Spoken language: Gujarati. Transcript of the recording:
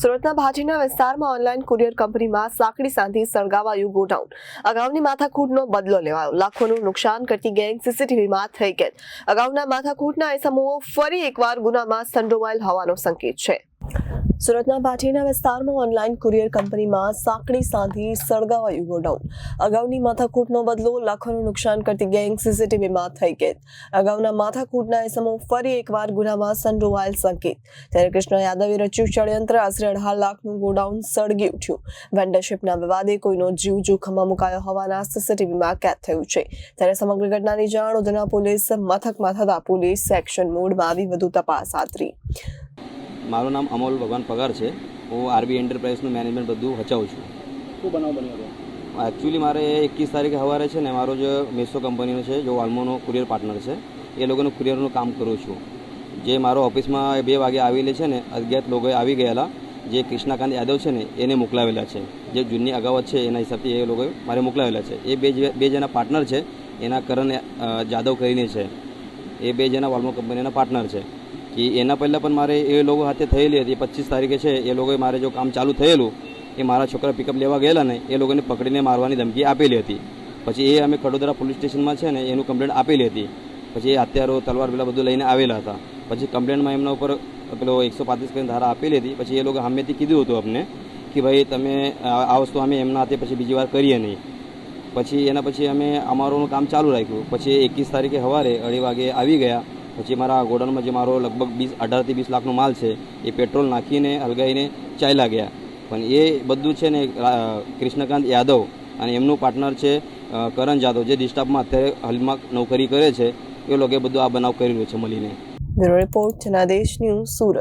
સુરતના ભાજીના વિસ્તારમાં ઓનલાઈન કુરિયર કંપનીમાં સાંકડી સાંધી સળગાવાયું ગોડાઉન. અગાઉની માથાકૂટનો બદલો લેવાયો. લાખોનું નુકસાન કરતી ગેંગ સીસીટીવીમાં થઈ ગઈ. અગાઉના માથાકૂટના એ સમૂહો ફરી એકવાર ગુનામાં સંડોવાયેલ હોવાનો સંકેત છે. સુરતના ભાટીના વિસ્તારમાં ઓનલાઈન કુરિયર કંપનીમાં સાંકડી સાંધી સળગાવાયું ગોડાઉન. અગાઉની માથાકૂટનો બદલો લાખોનું નુકસાન કરતી ગેંગ સીસીટીવીમાં થઈ ગઈ અગાઉના માથાકૂટના એસમો ફરી એકવાર ગુનામાં સંડોવાયેલ સંકેત. ત્યારે કૃષ્ણ યાદવે રચ્યું ષડયંત્ર, આશરે અઢાર લાખનું ગોડાઉન સળગી ઉઠ્યું. વેન્ડરશીપના વિવાદે કોઈનો જીવ જોખમમાં મુકાયો હોવાના સીસીટીવીમાં કેદ થયું છે. ત્યારે સમગ્ર ઘટનાની જાણ ઉધના પોલીસ, મથકમાં થતા પોલીસ એક્શન મોડમાં આવી વધુ તપાસ ધરી મારું નામ અમોલ ભગવાન પગાર છે. હું આરબી એન્ટરપ્રાઇઝનું મેનેજમેન્ટ બધું હચાવું છું. શું બનાવ બન્યો એકચ્યુઅલી મારે એકવીસ તારીખે સવારે છે ને મારો જે મેસો કંપનીનો છે જો વાલ્મોનો કુરિયર પાર્ટનર છે એ લોકોનું કુરિયરનું કામ કરું છું. જે મારો ઓફિસમાં બે વાગે આવેલી છે ને અજ્ઞાત લોકોએ આવી ગયેલા જે કૃષ્ણાકાંત યાદવ છે ને એને મોકલાવેલા છે. જે જૂની અગાવત છે એના હિસાબથી એ લોકોએ મારે મોકલાવેલા છે. એ બે બે જણા પાર્ટનર છે એના કરણ જાદવ કરીને છે. એ બે જણા વાલ્મો કંપનીના પાર્ટનર છે. કે એના પહેલાં પણ મારે એ લોકો હાથે થયેલી હતી, પચીસ તારીખે છે, એ લોકોએ મારે જો કામ ચાલુ થયેલું, એ મારા છોકરા પિકઅપ લેવા ગયેલા ને, એ લોકોને પકડીને મારવાની ધમકી આપેલી હતી. પછી એ અમે ખડોદરા પોલીસ સ્ટેશનમાં છે ને, એનું કમ્પ્લેન્ટ આપેલી હતી. પછી એ હથિયારો, તલવાર પેલા બધું લઈને આવેલા હતા. પછી કમ્પ્લેન્ટમાં એમના ઉપર પેલો એકસો પાંત્રીસ કરીને ધારા આપેલી હતી. પછી એ લોકો સામેથી કીધું હતું અમને કે ભાઈ તમે આ વસ્તુ અમે એમના હાથે પછી બીજી વાર કરીએ નહીં. પછી એના પછી અમે અમારું કામ ચાલુ રાખ્યું. પછી એકવીસ તારીખે સવારે અઢી વાગે આવી ગયા. પછી મારા ગોડાઉનમાં જે મારો લગભગ વીસ, અઢારથી વીસ લાખનો માલ છે, એ પેટ્રોલ નાખીને, હલગાઈને ચાલ્યા ગયા. પણ એ બધું છે ને કૃષ્ણકાંત યાદવ અને એમનું પાર્ટનર છે કરણ જાદવ, જે ડિસ્ટાફમાં અત્યારે હાલમાં નોકરી કરે છે, એ લોકોએ બધું આ બનાવ કરેલું છે મળીને. Report Janadesh news Surat.